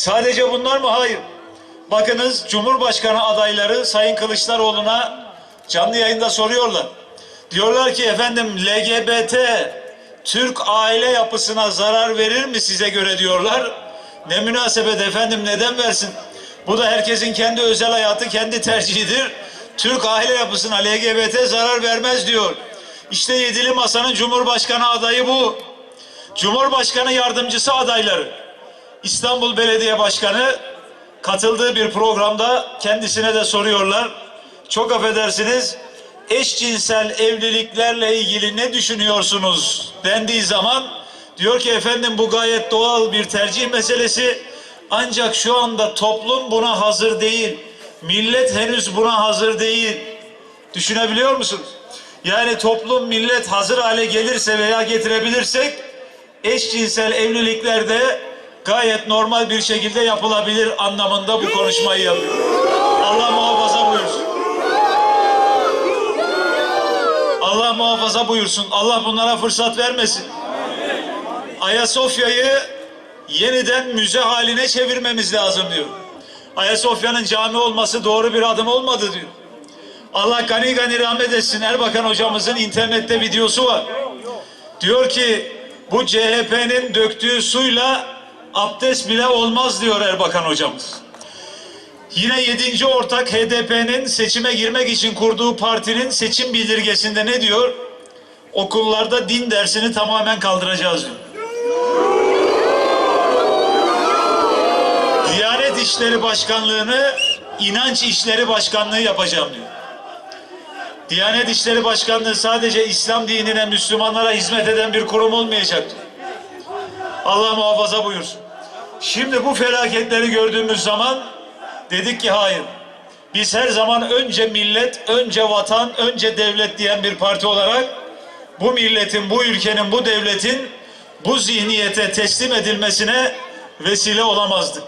Sadece bunlar mı? Hayır. Bakınız Cumhurbaşkanı adayları Sayın Kılıçdaroğlu'na canlı yayında soruyorlar. Diyorlar ki efendim LGBT Türk aile yapısına zarar verir mi size göre diyorlar. Ne münasebet efendim neden versin? Bu da herkesin kendi özel hayatı, kendi tercihidir. Türk aile yapısına LGBT zarar vermez diyor. İşte yedili masanın Cumhurbaşkanı adayı bu. Cumhurbaşkanı yardımcısı adayları. İstanbul Belediye Başkanı katıldığı bir programda kendisine de soruyorlar. Çok affedersiniz eşcinsel evliliklerle ilgili ne düşünüyorsunuz dendiği zaman diyor ki efendim bu gayet doğal bir tercih meselesi ancak şu anda toplum buna hazır değil. Millet henüz buna hazır değil. Düşünebiliyor musunuz? Yani toplum millet hazır hale gelirse veya getirebilirsek eşcinsel evliliklerde gayet normal bir şekilde yapılabilir anlamında bu konuşmayı yapıyor. Allah muhafaza buyursun. Allah muhafaza buyursun. Allah bunlara fırsat vermesin. Ayasofya'yı yeniden müze haline çevirmemiz lazım diyor. Ayasofya'nın cami olması doğru bir adım olmadı diyor. Allah gani gani rahmet etsin. Erbakan hocamızın internette videosu var. Diyor ki bu CHP'nin döktüğü suyla abdest bile olmaz diyor Erbakan hocamız. Yine yedinci ortak HDP'nin seçime girmek için kurduğu partinin seçim bildirgesinde ne diyor? Okullarda din dersini tamamen kaldıracağız diyor. Diyanet İşleri Başkanlığı'nı inanç İşleri Başkanlığı yapacağım diyor. Diyanet İşleri Başkanlığı sadece İslam dinine, Müslümanlara hizmet eden bir kurum olmayacak. Allah muhafaza buyursun. Şimdi bu felaketleri gördüğümüz zaman dedik ki hayır. Biz her zaman önce millet, önce vatan, önce devlet diyen bir parti olarak bu milletin, bu ülkenin, bu devletin bu zihniyete teslim edilmesine vesile olamazdık.